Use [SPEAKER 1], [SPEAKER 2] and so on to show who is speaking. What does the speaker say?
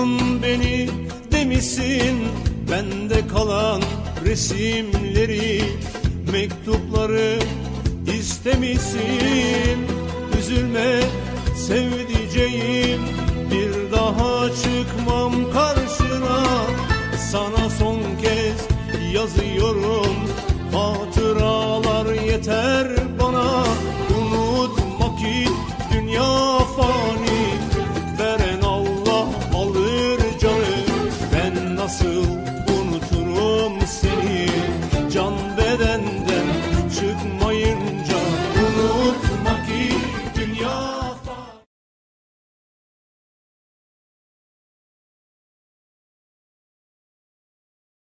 [SPEAKER 1] unutun beni demişsin. Bende kalan resimleri Mektupları istemişsin. Üzülme sevdiceğim Bir daha çıkmam karşına. Sana son kez yazıyorum. castle